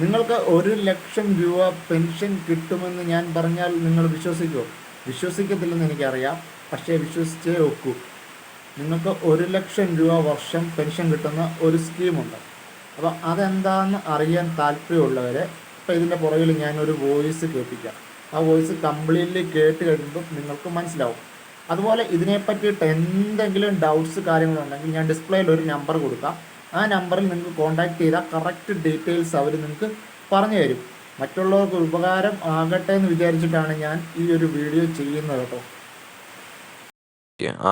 നിങ്ങൾക്ക് ഒരു ലക്ഷം രൂപ പെൻഷൻ കിട്ടുമെന്ന് ഞാൻ പറഞ്ഞാൽ നിങ്ങൾ വിശ്വസിക്കുമോ വിശ്വസിക്കത്തില്ലെന്ന് എനിക്കറിയാം. പക്ഷേ വിശ്വസിച്ചേ ഒക്കൂ. നിങ്ങൾക്ക് ഒരു ലക്ഷം രൂപ വർഷം പെൻഷൻ കിട്ടുന്ന ഒരു സ്കീമുണ്ട്. അപ്പോൾ അതെന്താണെന്ന് അറിയാൻ താല്പര്യമുള്ളവരെ ഇപ്പോൾ ഇതിന്റെ പുറകിൽ ഞാനൊരു വോയിസ് കേൾപ്പിക്കാം. ആ വോയിസ് കംപ്ലീറ്റ്ലി കേട്ട് കഴിയുമ്പോൾ നിങ്ങൾക്ക് മനസ്സിലാവും. അതുപോലെ ഇതിനെ പറ്റിയിട്ട് എന്തെങ്കിലും ഡൗട്ട്സ് കാര്യങ്ങളുണ്ടെങ്കിൽ ഞാൻ ഡിസ്പ്ലേയിൽ ഒരു നമ്പർ കൊടുക്കാം. ആ നമ്പറിൽ നിങ്ങൾക്ക് കോൺടാക്ട് ചെയ്താൽ കറക്റ്റ് ഡീറ്റെയിൽസ് അവർ നിങ്ങൾക്ക് പറഞ്ഞു തരും. മറ്റുള്ളവർക്ക് ഉപകാരം ആകട്ടെ എന്ന് വിചാരിച്ചിട്ടാണ് ഞാൻ ഈ ഒരു വീഡിയോ ചെയ്യുന്നത് കേട്ടോ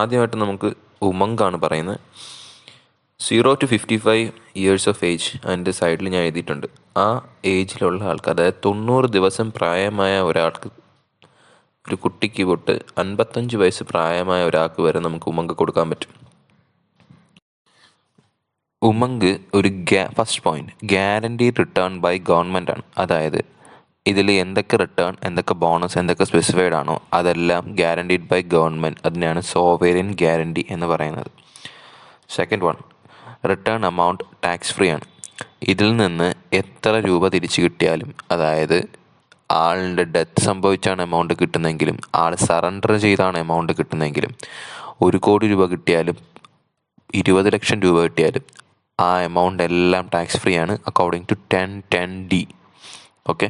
ആദ്യമായിട്ട് നമുക്ക് ഉമങ്കാണ് പറയുന്നത്. Zero to fifty five years of age അതിന്റെ സൈഡിൽ ഞാൻ എഴുതിയിട്ടുണ്ട്. ആ ഏജിലുള്ള ആൾക്ക് അതായത് തൊണ്ണൂറ് ദിവസം പ്രായമായ ഒരാൾക്ക് ഒരു കുട്ടിക്ക് തൊട്ട് അൻപത്തഞ്ച് വയസ്സ് പ്രായമായ ഒരാൾക്ക് വരെ നമുക്ക് ഉമങ്ക് കൊടുക്കാൻ പറ്റും. ഉമങ്ക് ഒരു ഗ്യാ first point guarantee return by government ആണ്. അതായത് ഇതിൽ എന്തൊക്കെ റിട്ടേൺ എന്തൊക്കെ ബോണസ് എന്തൊക്കെ സ്പെസിഫൈഡ് ആണോ അതെല്ലാം ഗ്യാരണ്ടീഡ് ബൈ ഗവൺമെന്റ് അതിനെയാണ് സോവേരിയൻ ഗ്യാരണ്ടി എന്ന് പറയുന്നത്. Second one return amount tax free ആണ്. ഇതിൽ നിന്ന് എത്ര രൂപ തിരിച്ചു കിട്ടിയാലും അതായത് ആളിന്റെ ഡെത്ത് സംഭവിച്ചാണ് എമൗണ്ട് കിട്ടുന്നതെങ്കിലും ആൾ സറണ്ടർ ചെയ്താണ് എമൗണ്ട് കിട്ടുന്നതെങ്കിലും ഒരു കോടി രൂപ കിട്ടിയാലും ഇരുപത് ലക്ഷം രൂപ കിട്ടിയാലും ആ എമൗണ്ട് എല്ലാം ടാക്സ് ഫ്രീ ആണ്. According to ten ten D okay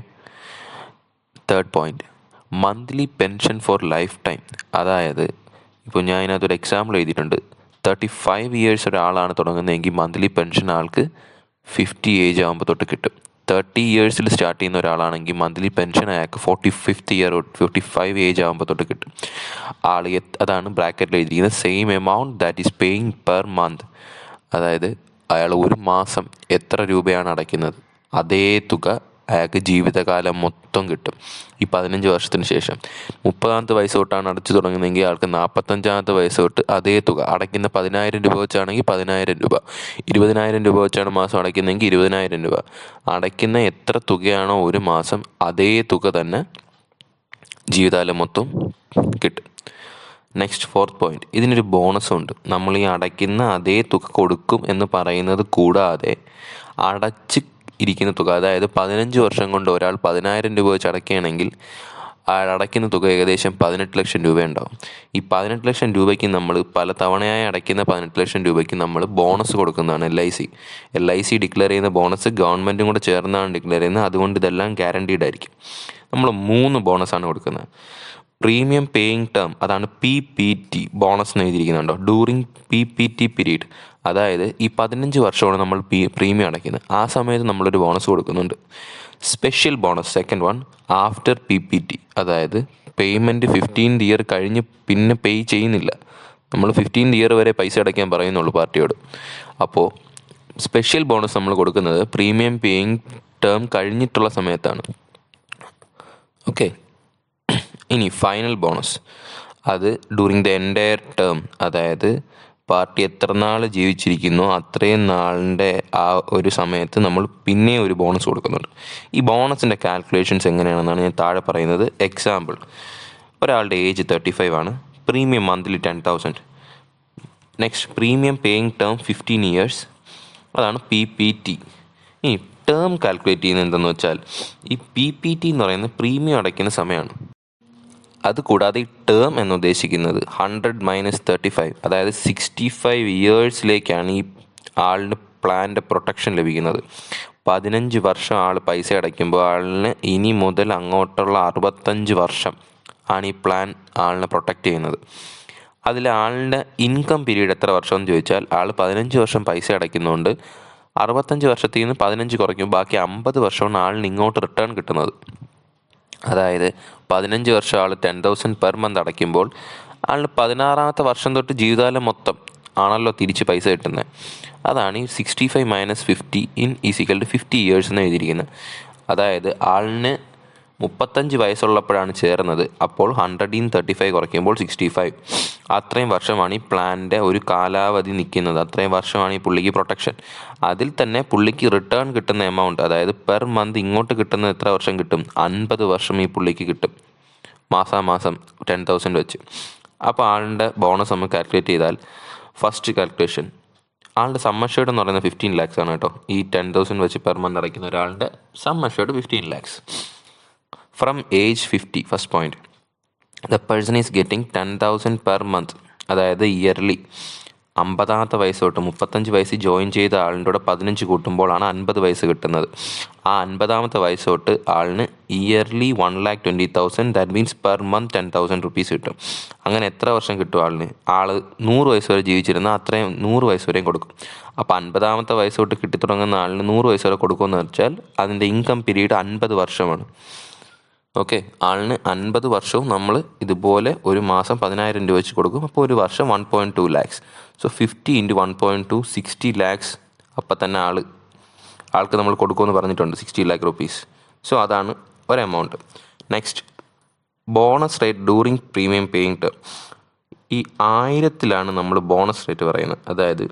third point monthly pension for life time അതായത് ഇപ്പോൾ ഞാൻ ഇതിനകത്തൊരു എക്സാമ്പിൾ എഴുതിയിട്ടുണ്ട്. തേർട്ടി ഫൈവ് ഇയേഴ്സ് ഒരാളാണ് തുടങ്ങുന്നതെങ്കിൽ മന്ത്ലി പെൻഷൻ ആൾക്ക് ഫിഫ്റ്റി ഏജ് ആകുമ്പോൾ തൊട്ട് കിട്ടും. തേർട്ടി ഇയേഴ്സിൽ സ്റ്റാർട്ട് ചെയ്യുന്ന ഒരാളാണെങ്കിൽ മന്ത്ലി പെൻഷൻ അയാൾക്ക് forty fifth year fifty five age ആകുമ്പോൾ തൊട്ട് കിട്ടും. ആൾ അതാണ് ബ്രാക്കറ്റിൽ എഴുതിയിരിക്കുന്നത്. Same amount that is paying per month അതായത് അയാൾ ഒരു മാസം എത്ര രൂപയാണ് അടയ്ക്കുന്നത്? അതേ തുക അയാൾക്ക് ജീവിതകാലം മൊത്തം കിട്ടും. ഈ പതിനഞ്ച് വർഷത്തിന് ശേഷം. മുപ്പതാമത്തെ വയസ്സ് തൊട്ടാണ് അടച്ചു തുടങ്ങുന്നതെങ്കിൽ ആൾക്ക് നാൽപ്പത്തഞ്ചാമത്തെ വയസ്സ് തൊട്ട് അതേ തുക. അടയ്ക്കുന്ന പതിനായിരം രൂപ വെച്ചാണെങ്കിൽ പതിനായിരം രൂപ. ഇരുപതിനായിരം രൂപ വെച്ചാണ് മാസം അടയ്ക്കുന്നതെങ്കിൽ ഇരുപതിനായിരം രൂപ. അടയ്ക്കുന്ന എത്ര തുകയാണോ ഒരു മാസം അതേ തുക തന്നെ ജീവിതകാലം മൊത്തം കിട്ടും. നെക്സ്റ്റ് ഫോർത്ത് പോയിന്റ് ഇതിനൊരു ബോണസ് ഉണ്ട് നമ്മൾ ഈ അടയ്ക്കുന്ന അതേ തുക കൊടുക്കും എന്ന് പറയുന്നത് കൂടാതെ അടച്ച് ഇരിക്കുന്ന തുക അതായത് പതിനഞ്ച് വർഷം കൊണ്ട് ഒരാൾ പതിനായിരം രൂപ വെച്ച് അടയ്ക്കുകയാണെങ്കിൽ അടയ്ക്കുന്ന തുക ഏകദേശം പതിനെട്ട് ലക്ഷം രൂപയുണ്ടാവും. ഈ പതിനെട്ട് ലക്ഷം രൂപയ്ക്ക് നമ്മൾ പല തവണയായി അടയ്ക്കുന്ന പതിനെട്ട് ലക്ഷം രൂപയ്ക്ക് നമ്മൾ ബോണസ് കൊടുക്കുന്നതാണ് L I C L I C declare ചെയ്യുന്ന ബോണസ് ഗവൺമെന്റും കൂടെ ചേർന്നാണ് ഡിക്ലെയർ ചെയ്യുന്നത്. അതുകൊണ്ട് ഇതെല്ലാം ഗ്യാരണ്ടീഡ് ആയിരിക്കും. നമ്മൾ മൂന്ന് ബോണസാണ് കൊടുക്കുന്നത്. പ്രീമിയം പേയിങ് ടേം അതാണ് പി പി ടി ബോണസ് എന്ന് എഴുതിയിരിക്കുന്നുണ്ടോ? During P P T period. അതായത് ഈ പതിനഞ്ച് വർഷമാണ് നമ്മൾ പി പ്രീമിയം അടയ്ക്കുന്നത്. ആ സമയത്ത് നമ്മളൊരു ബോണസ് കൊടുക്കുന്നുണ്ട്. Special bonus second one after P P T അതായത് പേയ്മെന്റ് ഫിഫ്റ്റീൻത് ഇയർ കഴിഞ്ഞ് പിന്നെ പേ ചെയ്യുന്നില്ല. നമ്മൾ ഫിഫ്റ്റീൻത് ഇയർ വരെ പൈസ അടയ്ക്കാൻ പറയുന്നുള്ളൂ പാർട്ടിയോട്. അപ്പോൾ സ്പെഷ്യൽ ബോണസ് നമ്മൾ കൊടുക്കുന്നത് പ്രീമിയം പേയിങ് ടേം കഴിഞ്ഞിട്ടുള്ള സമയത്താണ്. ഓക്കെ. ഇനി ഫൈനൽ ബോണസ് അത് ഡ്യൂറിങ് ദ എന്റയർ ടേം അതായത് പാർട്ടി എത്ര നാൾ ജീവിച്ചിരിക്കുന്നു അത്രയും നാളിന്റെ ആ ഒരു സമയത്ത് നമ്മൾ പിന്നെ ഒരു ബോണസ് കൊടുക്കുന്നുണ്ട്. ഈ ബോണസിന്റെ കാൽക്കുലേഷൻസ് എങ്ങനെയാണെന്നാണ് ഞാൻ താഴെ പറയുന്നത്. എക്സാമ്പിൾ ഒരാളുടെ ഏജ് തേർട്ടി ഫൈവ് ആണ്. Premium monthly ten thousand next premium paying term fifteen years അതാണ് പി പി ടി ഇനി ടേം കാൽക്കുലേറ്റ് ചെയ്യുന്നത് എന്തെന്ന് വെച്ചാൽ ഈ പി പി ടി എന്ന് പറയുന്നത് പ്രീമിയം അടയ്ക്കുന്ന സമയമാണ്. അത് കൂടാതെ ഈ ടേം എന്ന് ഉദ്ദേശിക്കുന്നത് ഹൺഡ്രഡ് മൈനസ് തേർട്ടി ഫൈവ് അതായത് സിക്സ്റ്റി ഫൈവ് ഇയേഴ്സിലേക്കാണ് ഈ ആളിന് പ്ലാന്റെ പ്രൊട്ടക്ഷൻ ലഭിക്കുന്നത്. പതിനഞ്ച് വർഷം ആൾ പൈസ അടയ്ക്കുമ്പോൾ ആളിന് ഇനി മുതൽ അങ്ങോട്ടുള്ള അറുപത്തഞ്ച് വർഷം ആണ് ഈ പ്ലാൻ ആളിനെ പ്രൊട്ടക്റ്റ് ചെയ്യുന്നത്. അതിൽ ആളിന്റെ ഇൻകം പീരീഡ് എത്ര വർഷം എന്ന് ചോദിച്ചാൽ ആൾ പതിനഞ്ച് വർഷം പൈസ അടയ്ക്കുന്നതുകൊണ്ട് അറുപത്തഞ്ച് വർഷത്തിൽ നിന്ന് പതിനഞ്ച് കുറയ്ക്കും. ബാക്കി അമ്പത് വർഷമാണ് ആളിന് ഇങ്ങോട്ട് റിട്ടേൺ കിട്ടുന്നത്. അതായത് പതിനഞ്ച് വർഷം ആൾ ടെൻ തൗസൻഡ് പെർ മന്ത് അടയ്ക്കുമ്പോൾ ആൾ പതിനാറാമത്തെ വർഷം തൊട്ട് ജീവിതകാലം മൊത്തം ആണല്ലോ തിരിച്ച് പൈസ കിട്ടുന്നത്. അതാണ് ഈ sixty five minus fifty in equal to fifty years എന്ന് എഴുതിയിരിക്കുന്നത്. അതായത് ആളിന് മുപ്പത്തഞ്ച് വയസ്സുള്ളപ്പോഴാണ് ചേർന്നത്. അപ്പോൾ ഹൺഡ്രഡിൻ തേർട്ടി ഫൈവ് കുറയ്ക്കുമ്പോൾ സിക്സ്റ്റി ഫൈവ് അത്രയും വർഷമാണ് ഈ പ്ലാന്റെ ഒരു കാലാവധി നിൽക്കുന്നത്. അത്രയും വർഷമാണ് ഈ പുള്ളിക്ക് പ്രൊട്ടക്ഷൻ അതിൽ തന്നെ പുള്ളിക്ക് റിട്ടേൺ കിട്ടുന്ന എമൗണ്ട് അതായത് പെർ മന്ത് ഇങ്ങോട്ട് കിട്ടുന്ന എത്ര വർഷം കിട്ടും? അൻപത് വർഷം ഈ പുള്ളിക്ക് കിട്ടും. മാസാമാസം ടെൻ തൗസൻഡ് വെച്ച്. അപ്പോൾ ആളുടെ ബോണസ് നമ്മൾ കാൽക്കുലേറ്റ് ചെയ്താൽ ഫസ്റ്റ് കാൽക്കുലേഷൻ ആളുടെ സമ്മർഷേഡ് എന്ന് പറയുന്നത് ഫിഫ്റ്റീൻ ലാക്സ് ആണ് കേട്ടോ. ഈ ടെൻ തൗസൻഡ് വെച്ച് പെർ മന്ത് അടയ്ക്കുന്ന ഒരാളുടെ sum assured fifteen lakhs from age fifty first point the person is getting ten thousand per month അതായത് ഇയർലി അമ്പതാമത്തെ വയസ്സ് തൊട്ട് മുപ്പത്തഞ്ച് വയസ്സ് ജോയിൻ ചെയ്ത ആളിന്റെ കൂടെ പതിനഞ്ച് കൂട്ടുമ്പോഴാണ് അൻപത് വയസ്സ് കിട്ടുന്നത്. ആ അൻപതാമത്തെ വയസ്സ് തൊട്ട് ആളിന് yearly one lakh twenty thousand that means per month ten thousand rupees കിട്ടും. അങ്ങനെ എത്ര വർഷം കിട്ടും ആളിന്? ആൾ നൂറ് വയസ്സ് വരെ ജീവിച്ചിരുന്നാൽ അത്രയും നൂറ് വയസ്സ് വരെയും കൊടുക്കും. അപ്പോൾ അൻപതാമത്തെ വയസ്സ് തൊട്ട് കിട്ടിത്തുടങ്ങുന്ന ആളിന് നൂറ് വയസ്സ് വരെ കൊടുക്കുമെന്ന് വെച്ചാൽ അതിന്റെ ഇൻകം പീരീഡ് അൻപത് വർഷമാണ്. ഓക്കെ ആളിന് അൻപത് വർഷവും നമ്മൾ ഇതുപോലെ ഒരു മാസം പതിനായിരം രൂപ വെച്ച് കൊടുക്കും. അപ്പോൾ ഒരു വർഷം one point two lakhs so fifty into one point two sixty lakhs അപ്പം തന്നെ ആൾ ആൾക്ക് നമ്മൾ കൊടുക്കുമെന്ന് പറഞ്ഞിട്ടുണ്ട് സിക്സ്റ്റി ലാക്ക് റുപ്പീസ് സോ അതാണ് ഒരു amount next bonus rate during premium paying term ഈ ആയിരത്തിലാണ് നമ്മൾ ബോണസ് റേറ്റ് പറയുന്നത്. അതായത്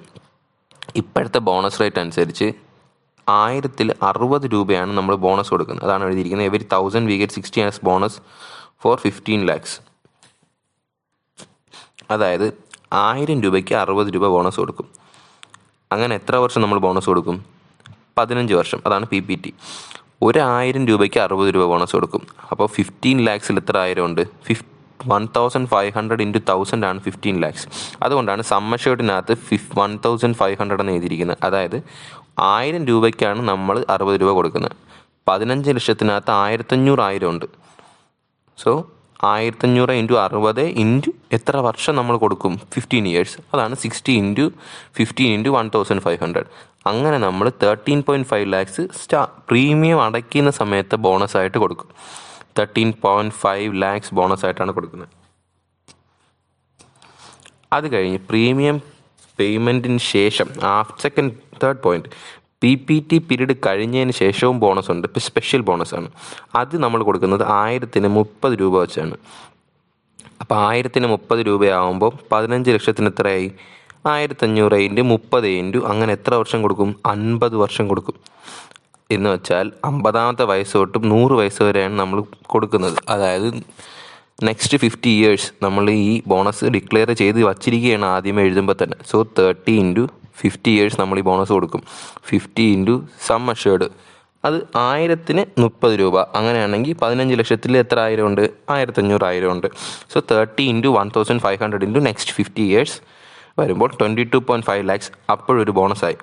ഇപ്പോഴത്തെ ബോണസ് റേറ്റ് അനുസരിച്ച് ആയിരത്തിൽ അറുപത് രൂപയാണ് നമ്മൾ ബോണസ് കൊടുക്കുന്നത്. അതാണ് എഴുതിയിരിക്കുന്നത്. Every thousand we get sixty as bonus for fifteen lakhs അതായത് ആയിരം രൂപയ്ക്ക് അറുപത് രൂപ ബോണസ് കൊടുക്കും. അങ്ങനെ എത്ര വർഷം നമ്മൾ ബോണസ് കൊടുക്കും? പതിനഞ്ച് വർഷം. അതാണ് പി പി ടി ഒരായിരം രൂപയ്ക്ക് അറുപത് രൂപ ബോണസ് കൊടുക്കും. അപ്പോൾ ഫിഫ്റ്റീൻ ലാക്സിൽ എത്ര ആയിരം ഉണ്ട്? ഫിഫ് one thousand five hundred into thousand ആണ് ഫിഫ്റ്റീൻ ലാക്സ് അതുകൊണ്ടാണ് സമ്മർ ഷേർട്ടിനകത്ത് ഫിഫ് വൺ തൗസൻഡ് ഫൈവ് ഹൺഡ്രഡ് എന്ന് എഴുതിയിരിക്കുന്നത്. അതായത് ആയിരം രൂപയ്ക്കാണ് നമ്മൾ അറുപത് രൂപ കൊടുക്കുന്നത്. പതിനഞ്ച് ലക്ഷത്തിനകത്ത് ആയിരത്തഞ്ഞൂറ് ആയിരം ഉണ്ട്. സോ ആയിരത്തഞ്ഞൂറ് ഇന്റു അറുപത് ഇന്റു എത്ര വർഷം നമ്മൾ കൊടുക്കും? ഫിഫ്റ്റീൻ ഇയേഴ്സ് അതാണ് sixty into fifteen into one thousand five hundred അങ്ങനെ നമ്മൾ തേർട്ടീൻ പോയിന്റ് ഫൈവ് ലാക്സ് സ്റ്റാ പ്രീമിയം അടയ്ക്കുന്ന സമയത്ത് ബോണസ് ആയിട്ട് കൊടുക്കും. Thirteen point five lakhs bonus ആയിട്ടാണ് കൊടുക്കുന്നത്. അത് കഴിഞ്ഞ് പ്രീമിയം പേയ്മെന്റിന് ശേഷം after second third point P P T period കഴിഞ്ഞതിന് ശേഷവും ബോണസ് ഉണ്ട്. ഇപ്പോൾ സ്പെഷ്യൽ ബോണസാണ് അത് നമ്മൾ കൊടുക്കുന്നത് ആയിരത്തിന് മുപ്പത് രൂപ വെച്ചാണ്. അപ്പോൾ ആയിരത്തിന് മുപ്പത് രൂപയാകുമ്പോൾ പതിനഞ്ച് ലക്ഷത്തിന് എത്രയായി? ആയിരത്തഞ്ഞൂറ് ഇന്റു മുപ്പത് ഇന്റു അങ്ങനെ എത്ര വർഷം കൊടുക്കും? അൻപത് വർഷം കൊടുക്കും. എന്ന് വെച്ചാൽ അമ്പതാമത്തെ വയസ്സ് തൊട്ടും നൂറ് വയസ്സ് വരെയാണ് നമ്മൾ കൊടുക്കുന്നത്. അതായത് നെക്സ്റ്റ് ഫിഫ്റ്റി ഇയേഴ്സ് നമ്മൾ ഈ ബോണസ് ഡിക്ലെയർ ചെയ്ത് വച്ചിരിക്കുകയാണ് ആദ്യം എഴുതുമ്പോൾ തന്നെ. So thirty into fifty years നമ്മൾ ഈ ബോണസ് കൊടുക്കും. ഫിഫ്റ്റി ഇന്റു സം അഷേർഡ് അത് ആയിരത്തിന് മുപ്പത് രൂപ. അങ്ങനെയാണെങ്കിൽ പതിനഞ്ച് ലക്ഷത്തിൽ എത്ര ആയിരം ഉണ്ട്? ആയിരത്തഞ്ഞൂറ് ആയിരം ഉണ്ട്. So thirty into one thousand five hundred into next fifty years വരുമ്പോൾ twenty two point five lakhs അപ്പോഴൊരു ബോണസായി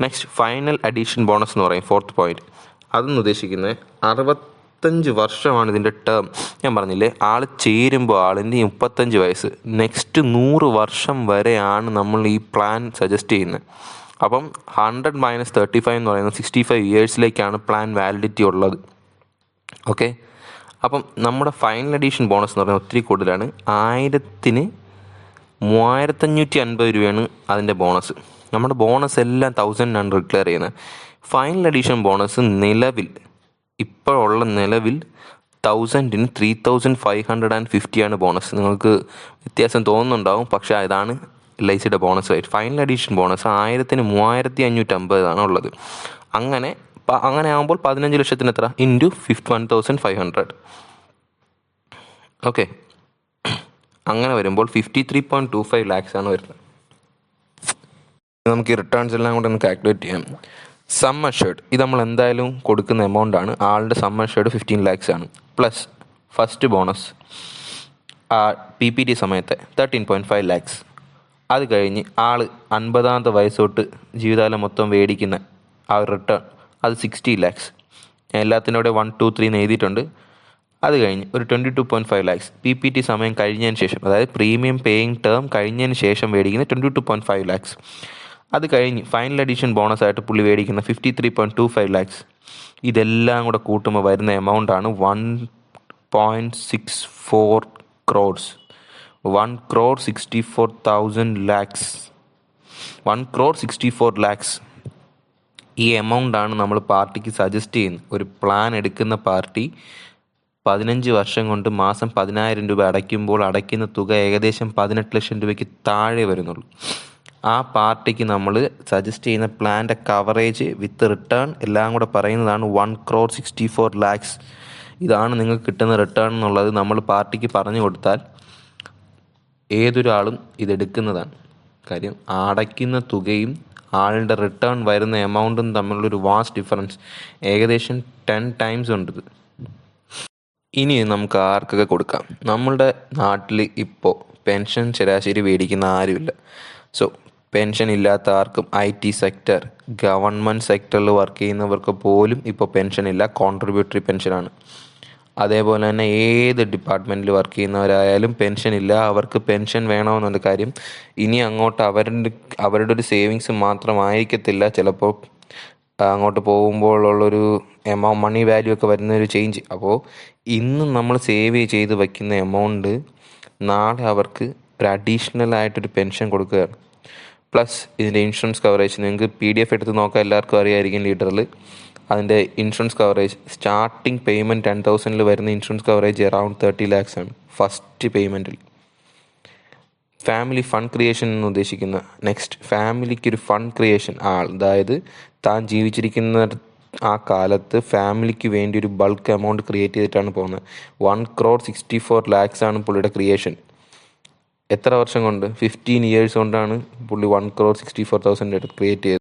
നെക്സ്റ്റ് ഫൈനൽ അഡീഷൻ ബോണസ് എന്ന് പറയും ഫോർത്ത് പോയിന്റ് അതെന്ന് ഉദ്ദേശിക്കുന്നത് അറുപത്തഞ്ച് വർഷമാണ് ഇതിന്റെ ടേം ഞാൻ പറഞ്ഞില്ലേ ആൾ ചേരുമ്പോൾ ആളിന്റെ മുപ്പത്തഞ്ച് വയസ്സ്. നെക്സ്റ്റ് നൂറ് വർഷം വരെയാണ് നമ്മൾ ഈ പ്ലാൻ സജസ്റ്റ് ചെയ്യുന്നത്. അപ്പം ഹൺഡ്രഡ് മൈനസ് തേർട്ടി ഫൈവ് എന്ന് പറയുന്നത് സിക്സ്റ്റി ഫൈവ് ഇയേഴ്സിലേക്കാണ് പ്ലാൻ വാലിഡിറ്റി ഉള്ളത്. ഓക്കെ അപ്പം നമ്മുടെ ഫൈനൽ എഡീഷൻ ബോണസ് എന്ന് പറയുന്നത് ഒത്തിരി കൂടുതലാണ്. ആയിരത്തിന് മൂവായിരത്തഞ്ഞൂറ്റി അൻപത് രൂപയാണ് അതിന്റെ ബോണസ് നമ്മുടെ ബോണസ് എല്ലാം തൗസൻഡിനാണ് ഡിക്ലെയർ ചെയ്യുന്നത്. ഫൈനൽ എഡീഷൻ ബോണസ് നിലവിൽ ഇപ്പോഴുള്ള നിലവിൽ തൗസൻഡിന് three thousand five hundred and ഫിഫ്റ്റിയാണ് bonus നിങ്ങൾക്ക് വ്യത്യാസം തോന്നുന്നുണ്ടാവും പക്ഷേ ഇതാണ് എൽ ഐ സിയുടെ bonus rate final addition bonus ആയിരത്തിന് മൂവായിരത്തി അഞ്ഞൂറ്റമ്പതാണ് ഉള്ളത്. അങ്ങനെ അങ്ങനെ ആകുമ്പോൾ പതിനഞ്ച് ലക്ഷത്തിന് എത്ര? Into fifty one thousand five hundred okay അങ്ങനെ വരുമ്പോൾ fifty three point two five lakhs ആണ് വരുന്നത്. നമുക്ക് ഈ റിട്ടേൺസ് എല്ലാം കൂടെ ഒന്ന് കാൽക്കുലേറ്റ് ചെയ്യാം. സം അഷേർഡ് ഇത് നമ്മൾ എന്തായാലും കൊടുക്കുന്ന എമൗണ്ട് ആണ്. ആളുടെ സം അഷേർഡ് ഫിഫ്റ്റീൻ ലാക്സ് ആണ്. പ്ലസ് ഫസ്റ്റ് ബോണസ് ആ പി പി ടി സമയത്തെ തേർട്ടീൻ പോയിന്റ് ഫൈവ് ലാക്സ് അത് കഴിഞ്ഞ് ആൾ അൻപതാമത്തെ വയസ്സോട്ട് ജീവിതകാലം മൊത്തം മേടിക്കുന്ന ആ റിട്ടേൺ അത് സിക്സ്റ്റി ലാക്സ് എല്ലാത്തിനോടെ വൺ ടു ത്രീ എന്ന് എഴുതിയിട്ടുണ്ട്. അത് കഴിഞ്ഞ് ഒരു twenty two point five lakhs P P T സമയം കഴിഞ്ഞതിന് ശേഷം അതായത് പ്രീമിയം പേയിങ് ടേം കഴിഞ്ഞതിന് ശേഷം മേടിക്കുന്ന twenty two point five lakhs അത് കഴിഞ്ഞ് ഫൈനൽ എഡിഷൻ ബോണസായിട്ട് പുള്ളി മേടിക്കുന്ന fifty three point two five lakhs ഇതെല്ലാം കൂടെ കൂട്ടുമ്പോൾ വരുന്ന എമൗണ്ട് ആണ് one point six four crores one crore sixty four thousand lakhs one crore sixty four lakhs ഈ എമൗണ്ടാണ് നമ്മൾ പാർട്ടിക്ക് സജസ്റ്റ് ചെയ്യുന്നത് ഒരു പ്ലാൻ എടുക്കുന്ന പാർട്ടി പതിനഞ്ച് വർഷം കൊണ്ട് മാസം പതിനായിരം രൂപ അടയ്ക്കുമ്പോൾ അടയ്ക്കുന്ന തുക ഏകദേശം പതിനെട്ട് ലക്ഷം രൂപയ്ക്ക് താഴെ വരുന്നുള്ളൂ. ആ പാർട്ടിക്ക് നമ്മൾ സജസ്റ്റ് ചെയ്യുന്ന പ്ലാന്റെ കവറേജ് വിത്ത് റിട്ടേൺ എല്ലാം കൂടെ പറയുന്നതാണ് one crore sixty four lakhs ഇതാണ് നിങ്ങൾക്ക് കിട്ടുന്ന റിട്ടേൺ എന്നുള്ളത് നമ്മൾ പാർട്ടിക്ക് പറഞ്ഞു കൊടുത്താൽ ഏതൊരാളും ഇതെടുക്കുന്നതാണ് കാര്യം അടയ്ക്കുന്ന തുകയും ആളുടെ റിട്ടേൺ വരുന്ന എമൗണ്ടും തമ്മിലുള്ളൊരു വാസ്റ്റ് ഡിഫറൻസ് ഏകദേശം ടെൻ ടൈംസ് ഉണ്ട് ഇത്. ഇനി നമുക്ക് ആർക്കൊക്കെ കൊടുക്കാം? നമ്മളുടെ നാട്ടിൽ ഇപ്പോൾ പെൻഷൻ ശരാശരി മേടിക്കുന്ന ആരുമില്ല. സോ പെൻഷൻ ഇല്ലാത്ത ആർക്കും ഐ ടി സെക്ടർ ഗവൺമെന്റ് സെക്ടറിൽ വർക്ക് ചെയ്യുന്നവർക്ക് പോലും ഇപ്പോൾ പെൻഷൻ ഇല്ല കോൺട്രിബ്യൂട്ടറി പെൻഷനാണ് അതേപോലെ തന്നെ ഏത് ഡിപ്പാർട്ട്മെന്റിൽ വർക്ക് ചെയ്യുന്നവരായാലും പെൻഷൻ ഇല്ല അവർക്ക് പെൻഷൻ വേണമെന്നുള്ള കാര്യം ഇനി അങ്ങോട്ട് അവരുടെ അവരുടെ ഒരു സേവിങ്സ് മാത്രമായിരിക്കത്തില്ല. ചിലപ്പോൾ അങ്ങോട്ട് പോകുമ്പോഴുള്ളൊരു എമൗണ്ട് മണി വാല്യൂ ഒക്കെ വരുന്ന ഒരു ചേഞ്ച് അപ്പോൾ ഇന്ന് നമ്മൾ സേവ് ചെയ്ത് വയ്ക്കുന്ന എമൗണ്ട് നാളെ അവർക്ക് ഒരു അഡീഷണൽ ആയിട്ടൊരു പെൻഷൻ കൊടുക്കുകയാണ്. പ്ലസ് ഇതിന്റെ ഇൻഷുറൻസ് കവറേജ് നിങ്ങൾക്ക് പി ഡി എഫ് എടുത്ത് നോക്കാൻ എല്ലാവർക്കും അറിയായിരിക്കും ലീഡറിൽ അതിന്റെ insurance coverage starting payment ten തൗസൻഡിൽ വരുന്ന insurance coverage around thirty lakhs ആണ് ഫസ്റ്റ് പേയ്മെന്റിൽ ഫാമിലി ഫണ്ട് ക്രിയേഷൻ എന്ന് ഉദ്ദേശിക്കുന്ന നെക്സ്റ്റ് ഫാമിലിക്ക് ഒരു ഫണ്ട് ക്രിയേഷൻ ആൾ അതായത് താൻ ജീവിച്ചിരിക്കുന്ന ആ കാലത്ത് ഫാമിലിക്ക് വേണ്ടി ഒരു ബൾക്ക് എമൗണ്ട് ക്രിയേറ്റ് ചെയ്തിട്ടാണ് പോകുന്നത്. One crore sixty four lakhs ആണ് പുള്ളിയുടെ ക്രിയേഷൻ എത്ര വർഷം കൊണ്ട്? ഫിഫ്റ്റീൻ ഇയേഴ്സ് കൊണ്ടാണ് പുള്ളി one crore sixty four thousand create ചെയ്തത്.